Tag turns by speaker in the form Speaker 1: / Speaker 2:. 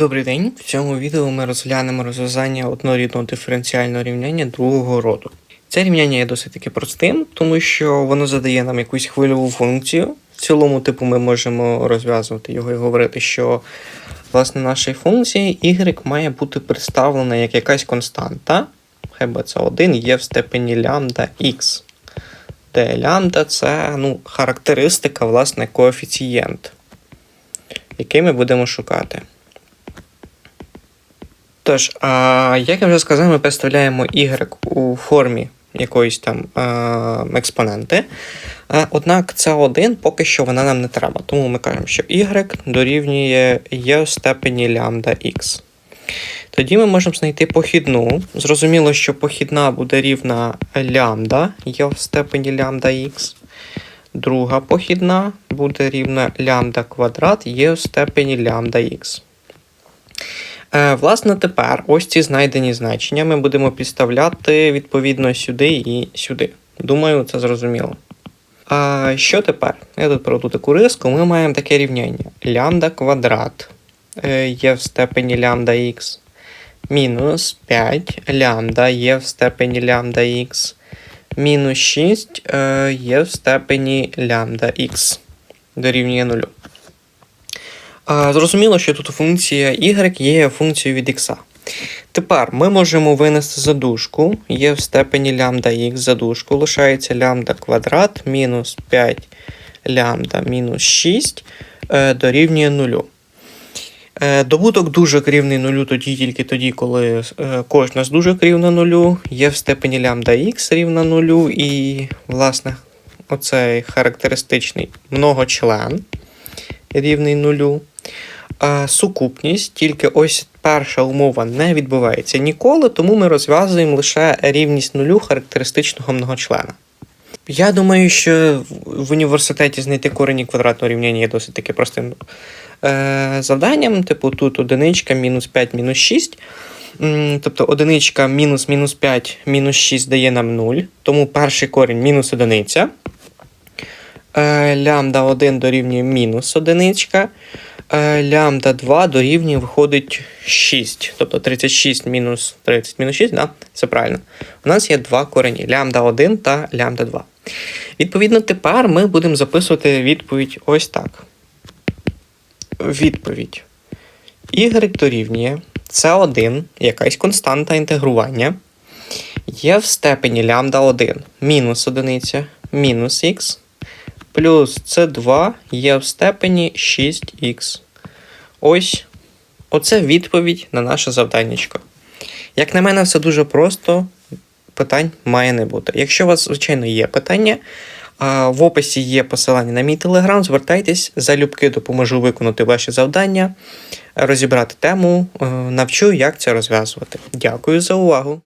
Speaker 1: Добрий день. В цьому відео ми розглянемо розв'язання однорідного диференціального рівняння другого роду. Це рівняння є досить таки простим, тому що воно задає нам якусь хвильову функцію. В цілому, типу, ми можемо розв'язувати його і говорити, що власне нашій функції y має бути представлена як якась константа, хай би це 1 є в степені лямбда x, де лямбда це ну, характеристика, власне, коефіцієнт, який ми будемо шукати. Тож, а, як я вже сказав, ми представляємо y у формі якоїсь там експоненти. Однак це 1 поки що вона нам не треба. Тому ми кажемо, що y дорівнює є в степені лямбда x. Тоді ми можемо знайти похідну. Зрозуміло, що похідна буде рівна лямбда є в степені лямбда x. Друга похідна буде рівна лямбда квадрат є в степені лямбда x. Е, Власне, тепер ось ці знайдені значення ми будемо підставляти відповідно сюди і сюди. Думаю, це зрозуміло. А що тепер? Я тут проведу таку риску. Ми маємо таке рівняння. Лямбда квадрат е, є в степені лямбда х. Мінус 5 лямбда є в степені лямбда х. Мінус 6 е, є в степені лямбда х. Дорівнює 0. Зрозуміло, що тут функція y є функцією від x. Тепер ми можемо винести задушку, є в степені лямбда х задушку, лишається лямбда квадрат мінус 5 лямбда мінус 6 е, дорівнює 0. Е, Добуток дужок рівний нулю тоді тільки тоді, коли е, кожна з дужок рівна нулю, є в степені лямбда х рівна нулю, і, власне, оцей характеристичний многочлен рівний нулю. Сукупність, тільки ось перша умова не відбувається ніколи, тому ми розв'язуємо лише рівність нулю характеристичного многочлена. Я думаю, що в університеті знайти корені квадратного рівняння є досить таки простим е, завданням. Типу тут одиничка, мінус 5, мінус 6. Тобто одиничка мінус мінус 5 мінус 6 дає нам 0, тому перший корінь мінус одиниця. Е, Лямбда 1 дорівнює мінус одиничка. Е, Лямбда 2 дорівнює виходить 6. Тобто 36 мінус 30 мінус 6, да? це правильно. У нас є два корені лямбда 1 та лямбда 2. Відповідно, тепер ми будемо записувати відповідь ось так. Відповідь. Y дорівнює C1, якась константа інтегрування, є в степені лямбда 1 мінус одиниця мінус х плюс С2 є в степені 6х. Ось оце відповідь на наше завданнячко. Як на мене, все дуже просто, питань має не бути. Якщо у вас, звичайно, є питання, в описі є посилання на мій телеграм, звертайтесь, залюбки допоможу виконати ваші завдання, розібрати тему, е, навчу, як це розв'язувати. Дякую за увагу!